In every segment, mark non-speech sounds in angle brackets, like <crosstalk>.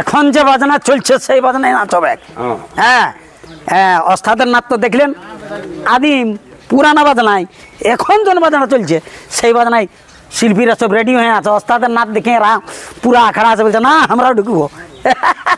এখন যে বাজনা চলছে সেই বাজনায় নাচ হবে হ্যাঁ হ্যাঁ অস্থাদের নাচ তো দেখলেন। আদিম পুরানা বাজনায় এখন যেন বাজনা চলছে সেই বাজনায় শিল্পীরা সব রেডি হয়ে আছে। অস্তাদের নাচ দেখে পুরা আখড়া আছে বলছে না আমরাও ঢুকবো। <laughs>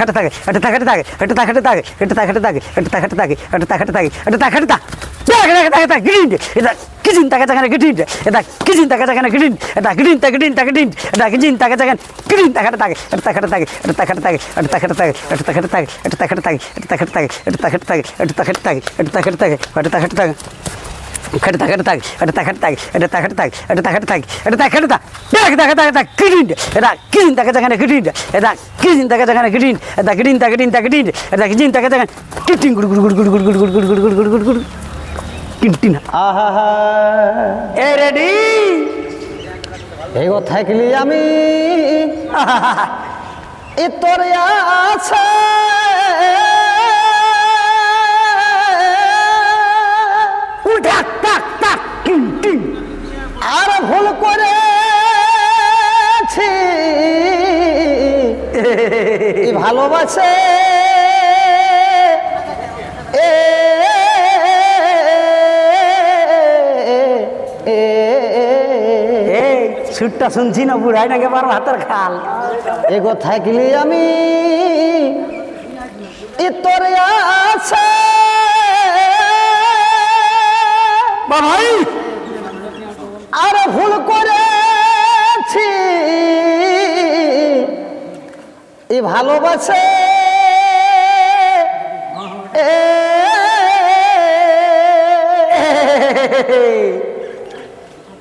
கட்டத்தாக்கு கட்டத்தா கட்டத்தாக்கு கட்டத்தா கட்டத்தாக்கு கட்டத்தா கட்டத்தாக்கு கட்டத்தா கட்டத்தாக்கு கட்டத்தா கட்டத்தாக்கு கட்டத்தா கட்டத்தா எடுத்த கட்டத்தாக்கு এটা এটা এটা এটা এটা খেটে থাকে এটা থাকে এটা থাকে এটা তাকে থাকে এটা তাকে থাকে দেখ থাকে এটা তাকে এটা তাকে এটা তাকে তাকে এটা তাকে গুড় গুড় গুড় গুড় গুড় গুড় গুড় গুড় গুড় গুড় গুড় গুড় আহা এ রেডি এই থাকলি আমি এ তোর আছে আর ভুল করেছি। এই ভালোবাসে এ এ, এ, সুরটা শুনছি না বুড়াই নাকি বার হাতের খাল? এগো থাকলি আমি এ ভালোবাসে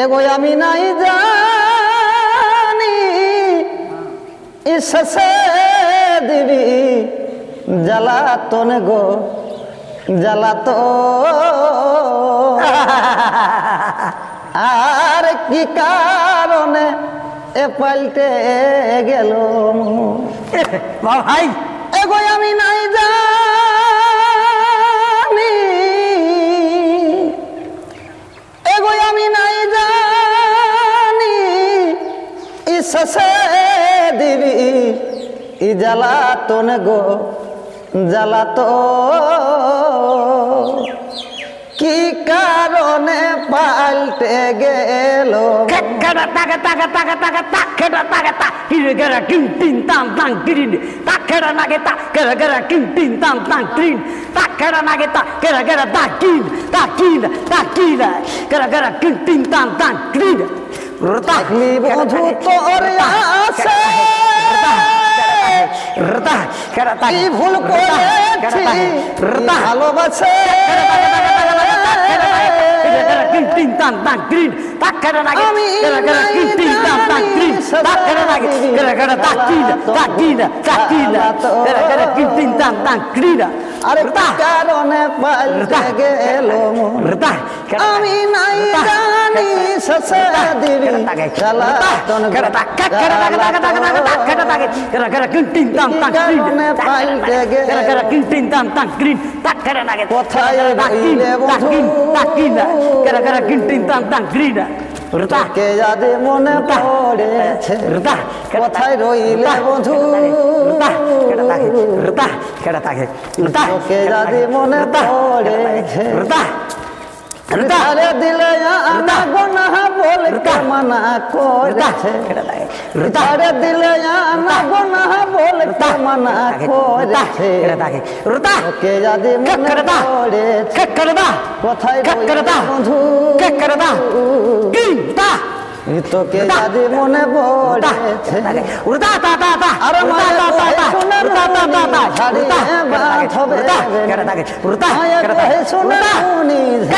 এগো আমি নাই জানি ইসে দিবি জ্বালাতন গো জ্বালাত আর কি কারণে এ পাল্টে গেল বাবাই এগো আমি নাই জানি। এগো আমি নাই জানি। ইসে দিবি ই জ্বালাতন গো জ্বালাত। কি কারণে পাল্টে গেল? Kada taga taga taga taga tak kada kiri gara king tin tan tan kirin takera nageta gara gara king tin tan tan kirin takera nageta gara gara takin takin takin gara gara king tin tan tan kirin takli bodhu to ore ase রতা কেরাতা কি ভুল করেছি ভালোবাসে তিন টান টান green তাক কেটে নাগে কেটে কেটে তিন তিন টান টান গ্রিন তাক কেটে নাগে কেটে কেটে তাক তিন তাক তিন তাক তিন কেটে কেটে তিন তিন টান টান গ্রিন আরে কারণে পাল্টে গেল আমি নাই জানি জানি সসাদিরি খেলা তন কোথায় রইলে মনে পড়েছে কোথায় রইলে বধু কে যাদে মনে পড়েছে দিলে গোনা বলে মানা করেছে? রে দিলে না গোনা বলে মানা করেছে? ওকে যদি মনে করেছে কোথায় বন্ধু তোকে যদি মনে পড়েছে উড়তা তা তা তা আর উড়তা তা তা তা উড়তা তা তা তা ছাড়িয়ে উড়তা কেটে থাকে উড়তা কেটে থাকে উড়তা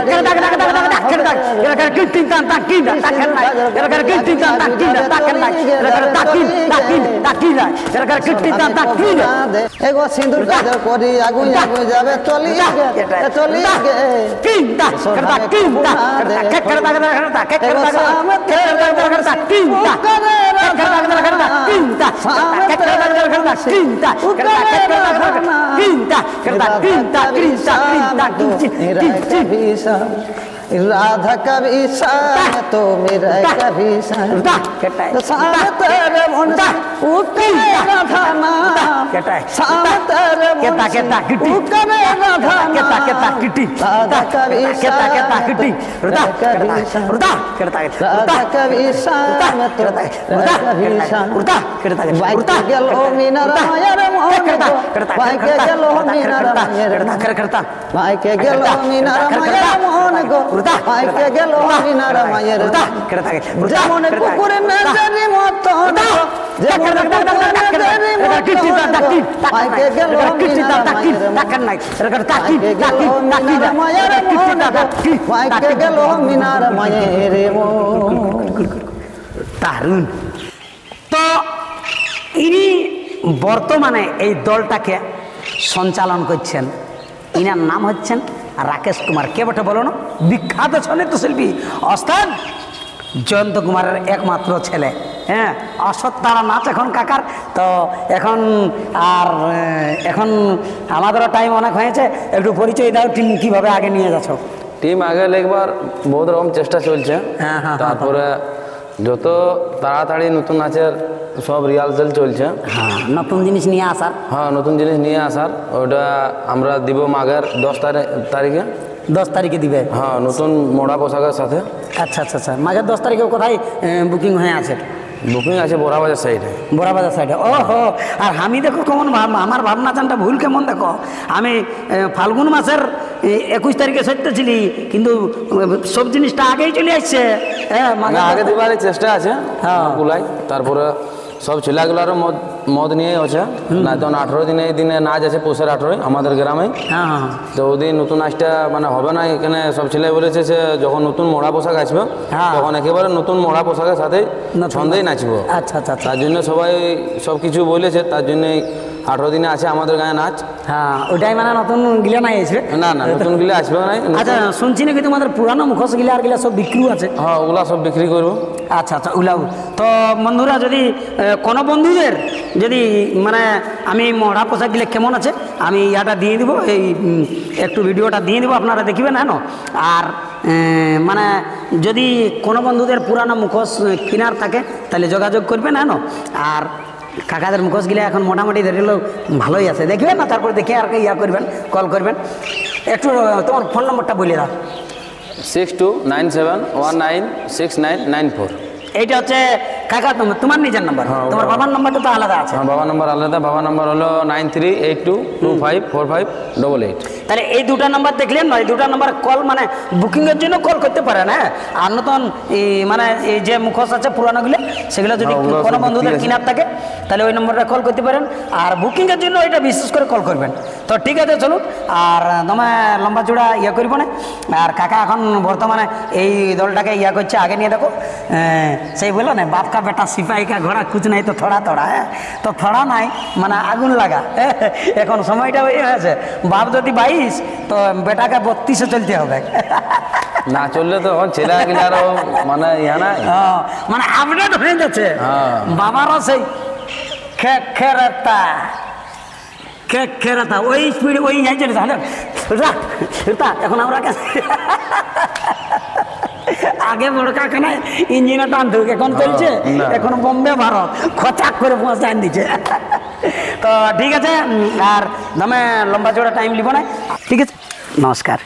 কেটে থাকে কেটে থাকে কেটে থাকে কেটে থাকে কিন তান তা কিন তা কেটে থাকে কেটে থাকে কিন তান তা কিন তা কেটে থাকে কেটে থাকে তা কিন তা কিন তা কিন কেটে থাকে কিন তান তা কিন এগো সিঁদুর কাজ করি আগুই আগুই যাবে চলি চলি গে কিনতা কেটে থাকে কিনতা কেটে কেটে থাকে কেটে থাকে কেটে থাকে राधा कभी सान तो मेरा कभी सान तेरे मुंडा उठे राधा नाम सान तेरे मुंडा उठे kita kita kiti kita kita kita kiti ruta ruta kereta ruta kabisa ruta kereta ruta kereta ruta gelo minara yaram kereta kereta kereta gelo minara kereta kereta kereta baik gelo minara yaram onego ruta baik gelo minara yaram ruta kereta kereta ruta mone kukuren nazari moto ruta দারুণ। তো ইনি বর্তমানে এই দলটাকে সঞ্চালন করছেন। Inner নাম হচ্ছেন রাকেশ কুমার। কে বটে বলো না? বিখ্যাত সংগীত শিল্পী অস্থান জয়ন্ত কুমারের একমাত্র ছেলে। হ্যাঁ অসৎ তারা নাচ এখন কাকার। তো এখন আর এখন আমাদেরও টাইম অনেক হয়েছে। একটু পরিচয় দাও টিম কীভাবে আগে নিয়ে যাচ্ছ? টিম আগে লেখবার বহুত রকম চেষ্টা চলছে। হ্যাঁ, হ্যাঁ, তারপরে যত তাড়াতাড়ি নতুন নাচের সব রিহার্সাল চলছে। হ্যাঁ নতুন জিনিস নিয়ে আসার। হ্যাঁ নতুন জিনিস নিয়ে আসার। ওটা আমরা দিব মাঘের দশ তারিখ তারিখে। দশ তারিখে দিবে? হ্যাঁ নতুন মোড়া পোশাকের সাথে। আচ্ছা আচ্ছা আচ্ছা। মাঘের দশ তারিখে কোথায় বুকিং হয়ে আছে? বুকিং আছে বড়াবাজার সাইডে বড়াবাজার সাইডে ও হো আর আমি দেখো কেমন আমার ভাবনা চানটা ভুল কেমন দেখো? আমি ফাল্গুন মাসের একুশ তারিখে সত্যছিলি কিন্তু সব জিনিসটা আগেই চলে আসছে। হ্যাঁ আগে দিবার চেষ্টা আছে হ্যাঁ। তারপরে সব ছেলেগুলোর মদ মদ নিয়ে হচ্ছে। না তখন আঠেরো দিনে এই দিনে নাচ আছে পৌষের আঠেরোই আমাদের গ্রামে। হ্যাঁ হ্যাঁ তো ওদিন নতুন নাচটা মানে হবে না এখানে সব ছেলে বলেছে সে যখন নতুন মোড়া পোশাক আসবে হ্যাঁ। তখন একেবারে নতুন মোড়া পোশাকের সাথে ছন্দেই নাচবো। আচ্ছা আচ্ছা আচ্ছা। তার জন্য সবাই সব কিছু বলেছে তার জন্যই আঠেরো দিনে আছে আমাদের গায়ে নাচ? হ্যাঁ ওইটাই মানে নতুন গিলে নাই এসবে না না নতুন গিলে আসবে না আচ্ছা শুনছি নাকি তোমাদের পুরানো মুখোশ গিলা আর গিলা সব বিক্রি আছে? হ্যাঁ ওগুলা সব বিক্রি করব। আচ্ছা আচ্ছা উলাউ তো বন্ধুরা যদি কোনো বন্ধুদের যদি মানে আমি মহড়া পোশাক দিলে কেমন আছে আমি ইয়াটা দিয়ে দিব এই একটু ভিডিওটা দিয়ে দিব আপনারা দেখবেন হ্যাঁ আর মানে যদি কোনো বন্ধুদের পুরানো মুখোশ কেনার থাকে তাহলে যোগাযোগ করবেন হ্যাঁ আর কাকাদের মুখোশগুলো এখন মোটামুটি ধরিল ভালোই আছে। দেখবেন না তারপর দেখে আর ইয়া করবেন কল করবেন। একটু তোমার ফোন নম্বরটা বলে দাও। Six two nine seven one nine six nine nine four এইটা হচ্ছে কাকার নম্বর তোমার নিজের নাম্বার হ্যাঁ, তোমার বাবার নাম্বারটা তো আলাদা আছে। আমার বাবা নম্বর আলাদা। বাবা নম্বর হলো nine three eight two two five four five double eight তাহলে এই দুটা নাম্বার দেখলেন না এই দুটা নাম্বার কল মানে বুকিংয়ের জন্য কল করতে পারেন হ্যাঁ? আর নতুন মানে এই যে মুখোশ আছে পুরানোগুলো সেগুলো যদি হ্যাঁ, কোনো বন্ধুদের। কেনার থাকে তাহলে ওই নম্বরটা কল করতে পারেন। আর বুকিংয়ের জন্য এটা বিশেষ করে কল করবেন। তো ঠিক আছে চলুন। আর দমে লম্বা চূড়া ইয়ে করব না। আর কাকা এখন বর্তমানে এই দলটাকে ইয়া করছে আগে নিয়ে দেখো। সেই বলল না বাপ বেটা সিপাহীকা ঘোড়া কুচ নাই তো থোড়া থোড়া হ্যাঁ? তো থড়া নাই মানে আগুন লাগা এখন সময়টা ওই হয়েছে বাপ যদি বাইশ তো বেটাকে বত্রিশে চলতে হবে। না চললে তো এখন ছেলেগুলারও মানে ইয়া না হ্যাঁ, মানে আপডেট হয়ে যাচ্ছে হ্যাঁ। বাবারও সেই খের খেরাতা খে খেরাতা ওই স্পিড ওই চলে তাহলে তা এখন আমরা কাছে। আগে বড় কারখানায় ইঞ্জিনে টান ঢুকে এখন চলছে। এখন বোম্বে ভারত খচাক করে পৌঁছায় দিচ্ছে। তো ঠিক আছে আর দমে লম্বা চড়া টাইম লিব না। ঠিক আছে। নমস্কার।